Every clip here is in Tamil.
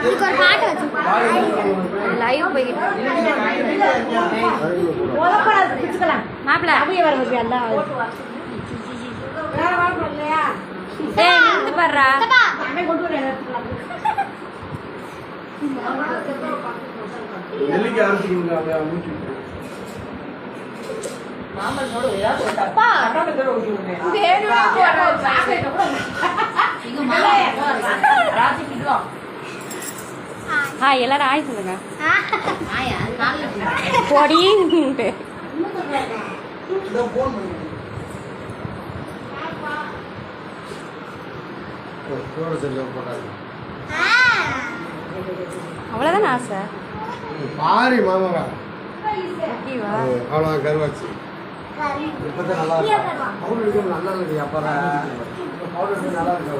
இதுக்கு ஒரு பாட்டு வச்சு லைவ் போய்கிட்டு மாப்பிள்ள ஏய் நின்று பாடுறா நெல்லிக்காய் அரைச்சிக்கிங்க ஹாய் எல்லாரும் ஆய் சொல்லுங்க. பொடின்ட்டு. அவ்வளோதானே ஆசை? பாரி மாமாவா அவ்வளோ கருவாச்சு. இப்பதான் நல்லா இருக்கு? பவுடர் எடுக்க நல்லா இருக்கு அப்புறம் பவுடர் எடுக்க நல்லா இருக்கு?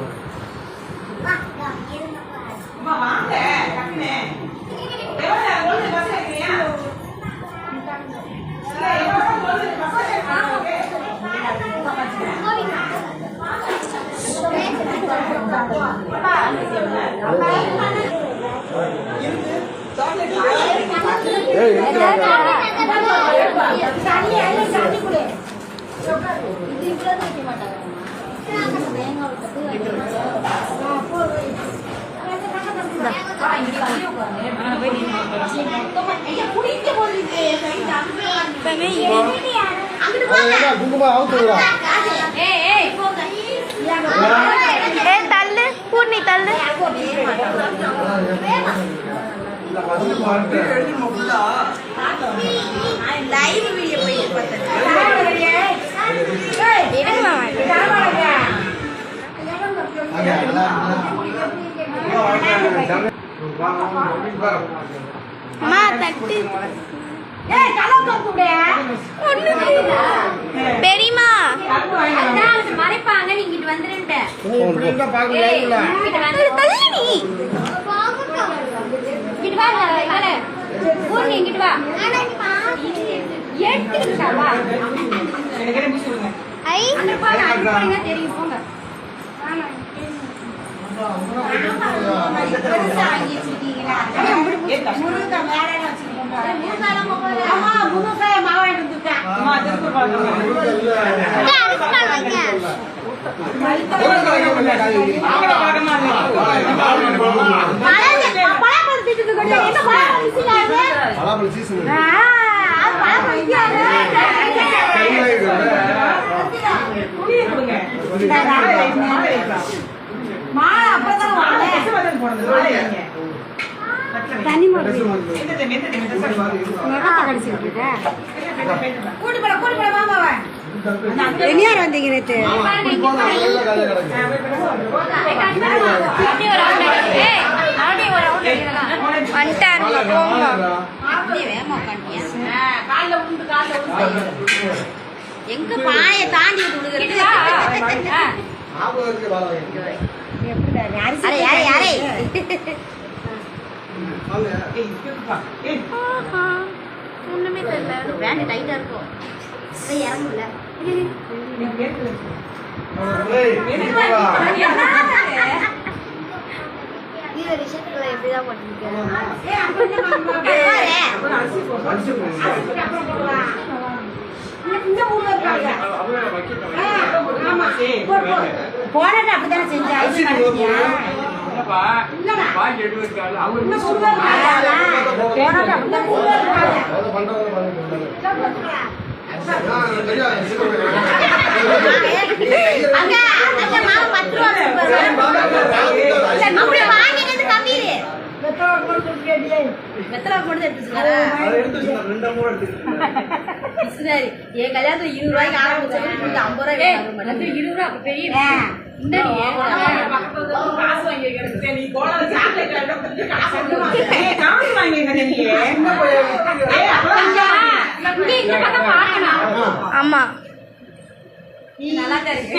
ஏய் குங்குமம் அவுத்துடா ஏய் தள்ளு. பூர்ணி தள்ளு லைவ் வீடியோ போயிட்டு பார்த்தேன் அம்மா தட்டு பெரியமா மறைப்பாங்க இங்கிட்டு வந்துருன்ட்ட பூர்ணி இங்கிட்டு வா. எடுத்துக்கிட்டா வா. ஐ. தெரியும். போங்க. பலாப்பழ சீசன் கூட்டு போல கூட்டு போல மாமாவை எங்கேயார் வந்தீங்க நேற்று வந்துட்டாருங்க போங்க எங்க பானையை தாண்டி விடுகிறது அரை யாரே யாரே? ஆஹா. ஒண்ணுமே தெரியல. வேண்டு டைட்டா இருக்கும் இறங்குல. இந்த விஷயத்துல எப்படிதான் பண்ணிருக்கேன் போனது அப்படித்தானே செஞ்சா? ஐஸ் பண்ணிட்டியா அங்க மாவு பத்து ரூபா. அப்படியே வெத்தலை போட்டு சரி என் கல்யாணத்துல இருபது ரூபாய்க்கு ஐம்பது ரூபாய். இருபது ரூபா பெரிய இந்தாடி, இங்க இந்த பக்கம் பார்க்கணும் ஆமா. நல்லா தான் இருக்கு.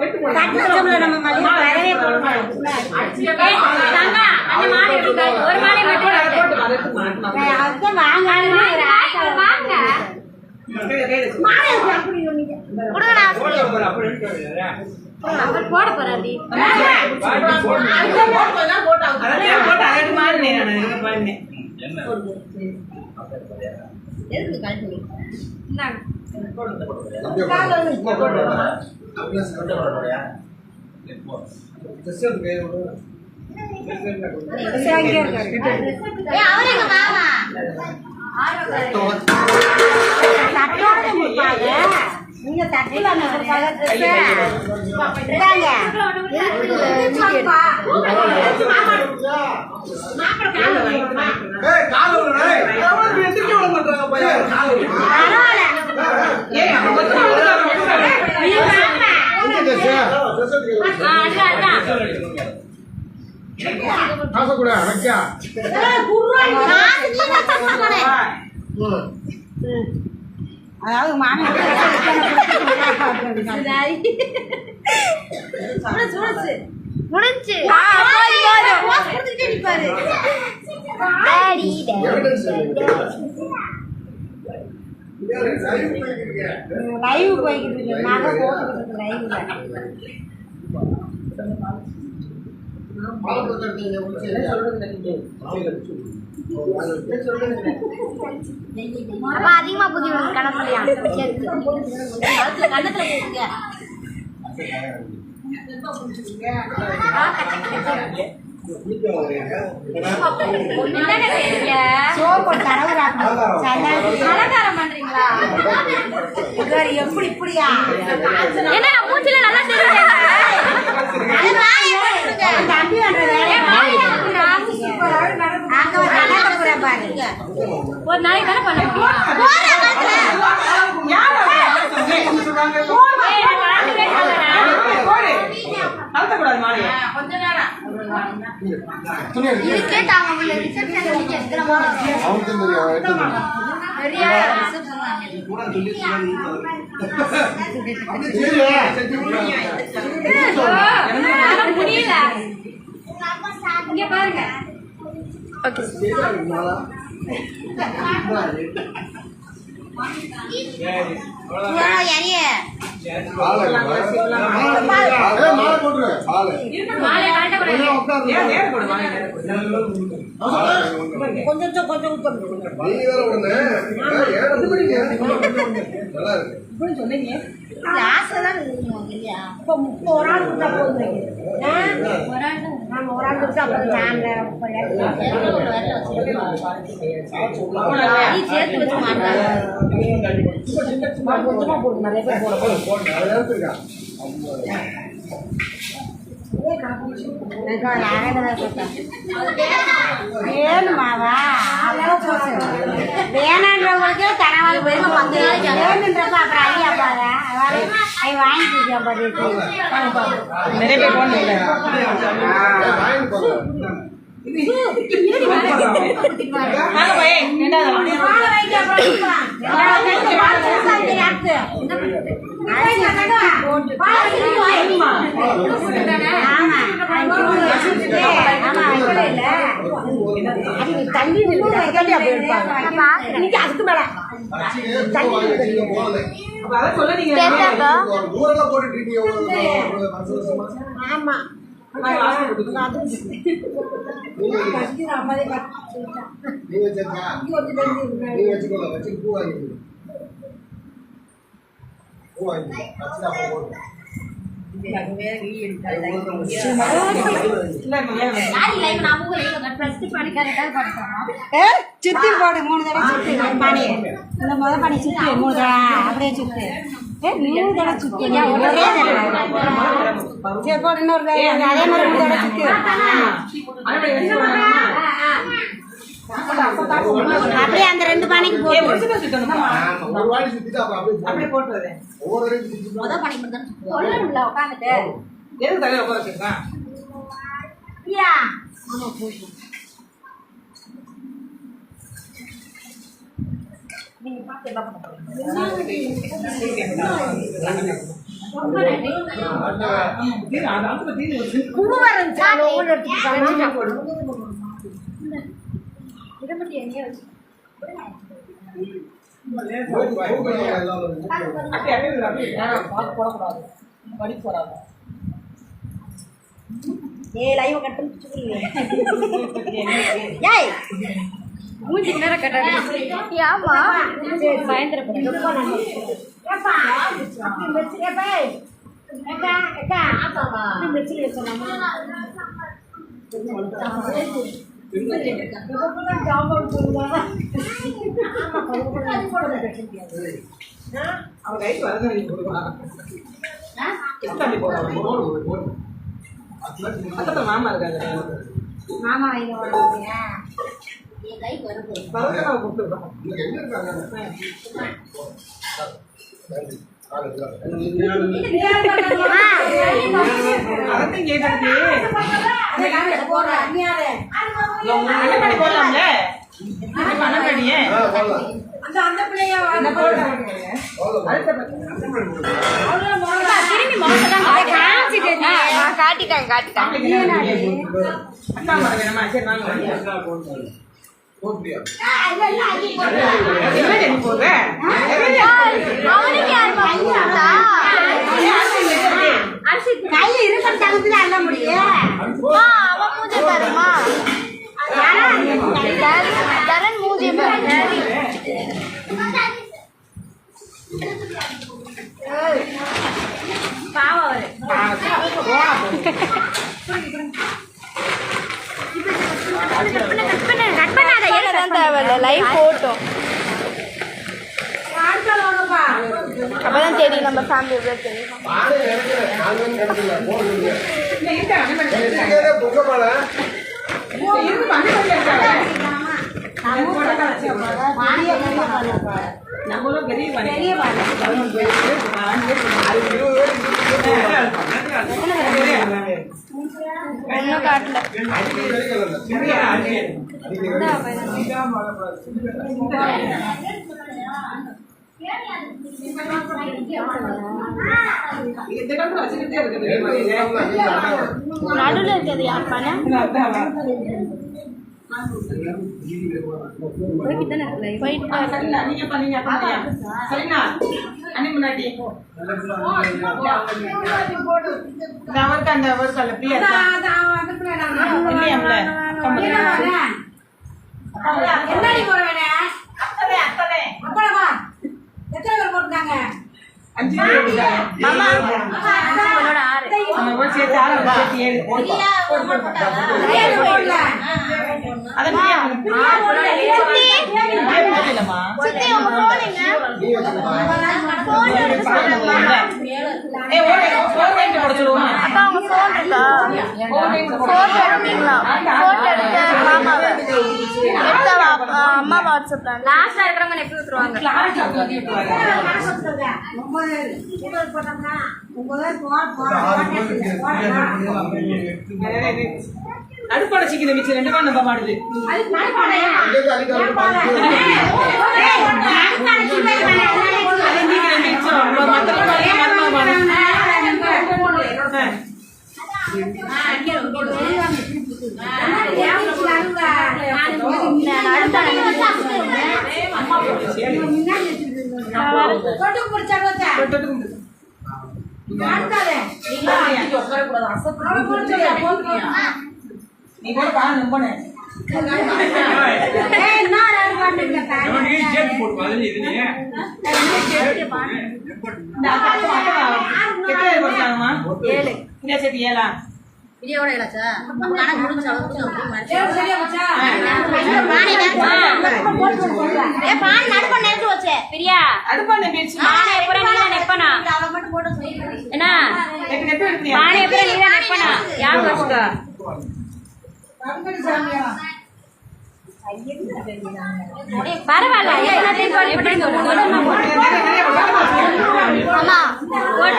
அது போட்டா பக்கம் நம்ம மதியம் வரவே வாங்கணும் ஒரு ஆசை வாங்க அவர் போட போறாரு எதுக்கு கழட்டு ஏய் அவரே நீங்க தட்டில கொடுப்பாங்க காசை கொடு, அடைக்கா. அதாவது மாமி முடிஞ்சு இல்லைங்க. லைவ் போய்கிட்டு இருக்கு நகை போட்டுக்கிட்டு இருக்கு லைவ்ல. அப்ப அதிகமா புதி கணக்குலையா கண்ணத்துல போட்டுங்க சோப்பு அலங்காரம் பண்றீங்களா? எப்படி இப்படியா? என்ன மூஞ்சில நல்லா ஒரு நடக்கிற பாரு ஒரு நாளைக்கு தானே பண்ண முடியும்? துணி எடுத்து. இது கேட்டாங்க உள்ள ரிசப்ஷன் எத்தனை எடுத்து வந்து. பெரிய ரிசப்ஷன் கொடுங்க. முடியல இங்க பாருங்க. ஏய், மாலை போட்டுரு. மாலை கொஞ்சம். கொஞ்சம். நல்லா இருக்கு. இப்போ முப்பது ஒரு ஆள் கொடுத்தா போதும் நம்ம ஒரு ஆள் கொடுத்தா அப்புறம் நீ சேர்த்து வச்சு மாட்டாங்க கொஞ்சமா போடும் நிறைய பேர் போட போதும். வேணுமாவா வேணான்றவங்களுக்கே கனவாக பத்து நாளைக்கு வேணுன்றப்ப அப்புறம் ஐயா பாரு ஐ வாங்கிக்கிட்டேன் பாரு நிறைய பேர் போன வாங்கி. போங்க. வாங்க போய் ரெண்டாவது தண்ணி அதுக்கு மேல நீங்க ஆமா நீங்க வச்சுக்கோங்க, வச்சுட்டு பூ வாங்கிக்கோங்க. பூ வாங்கிக்கோங்க. வச்சுட்டு அப்புறம் போடுங்க. இல்ல, இப்ப ஏன் ஏ, சுத்தி போடு மூணு தடவை சுத்தி பானையை இந்த முத பானை சுத்தி மூணு தடவை அப்படியே சுத்து ஏ மூணு தடவை சுத்தி ஒரே தடவை போடு இன்னொரு தடவை அதே மாதிரி மூணு தடவை சுத்தி வச்சு? அப்படியே அந்த ரெண்டு பானைக்கு உட்காந்துட்டு. எதுக்கு தலையில உட்கார வச்சிருக்கான்? பிரியா தீரு, அது அங்க தீரு வருது. கும்பரம் சாலோ ஊர் எடுத்துட்டு அப்படியே, அப்படியே, அப்படியே. யாரும் பார்த்து போடக்கூடாது. வலிக்கு போடாத. ஏ லைவ் கட் ஏய் நேரம் கட்டாது ஆமா பயந்துட அவன் கைக்கு வரதான் நீ மாமா இருக்காங்க மாமா வாங்கி. என் பரவாயில்ல கொடுத்துருக்கான் அதையும் போடலாம்ல? படியே அந்த அந்த பிள்ளைய அந்த போடலாம். அடுத்த காட்டிட்டாங்க காட்டிட்டாங்க அக்கா மரம் வேணுமா சரி வாங்க என்ன நீ போடுற? அவனுக்கு யார் வாங்கி கொடுத்தா? கை இருக்கிற தகுதியில அள்ள முடியும் அவன் மூஞ்சி பாருமா தரன் மூஞ்சி லைவ் போட்டோம் அப்பதான் தெரியும் நம்ம ஃபேமிலி எவ்வளோ தெரியும் நம்மளும் பெரிய பெரிய ஒன்றும் காட்டல இந்த நடுவில் இருக்கிறது யார் பண்ண போயிட்டு உங்க போனீங்க போன் உங்க போன் இருக்கா போட்டோ எடுத்தீங்களா போட்டோ எடுத்து மாமாவை எடுத்த வா- அம்மா வாட்ஸ்அப்ல லாஸ்டா இருக்கிறவங்க நெட் விட்டுருவாங்க கிளாரிட்டி சொல்லிட்டு வரேன் ஒன்பது ஒன்பது போட்டோம்னா ஒன்பது போட போட நடுப்பாட சிக்கின மிச்சம் ரெண்டு பேரும் நம்ப மாட்டுது அதுக்கு நடுப்பாளையா அது நீங்க ரெண்டு மிச்சம் மத்த மாதிரி மருமக மாடு நீ கூட பாரு நம்பனே இந்த அக்கா அக்கா எத்தனை பேர் படிச்சாங்கம்மா ஏழு கணக்கு முடிஞ்ச அளவுக்கு பானை பிரியா அடுப்பான பேச்சு பானை எப்பறம் நீ தான் நெப்பனா என்ன எனக்கு நெட்டு எடுத்தியா பானை எப்பறம் நீ தான் நெப்பனா யார் வச்சுக்கா பரவாயில்ல எல்லாத்தையும் போட்டு அம்மா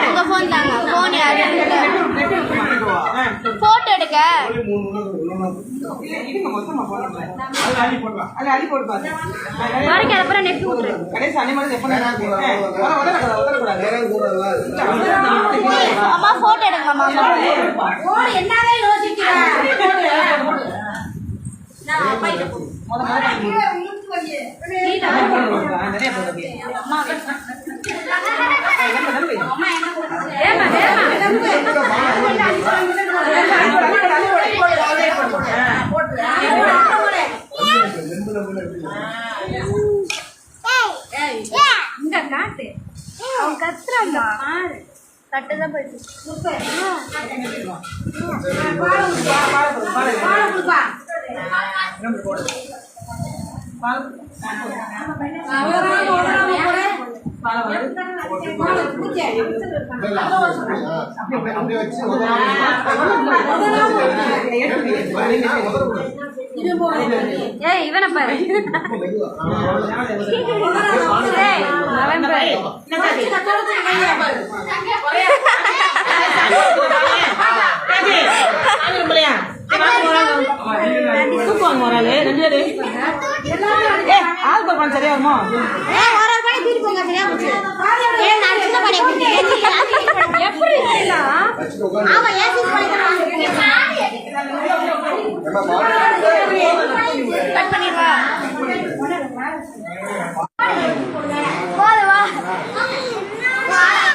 உங்க ஃபோன் தாங்க ஃபோன் யாரு போட்டோ எடுக்க. இருங்க அப்புறம் நெட் விட்டுரு அம்மா போட்டோ எடுங்க மாமா என்னவே யோசிக்கிறேன் இங்க காட்டு அவன் கத்துறாங்க பாரு தட்டு தான் போயிட்டு பாரு. இவனை பாரு. ரெண்டு பேரு. ஆள் பார்ப்பான் சரியா வருமோ? கட் பண்ணிடுவா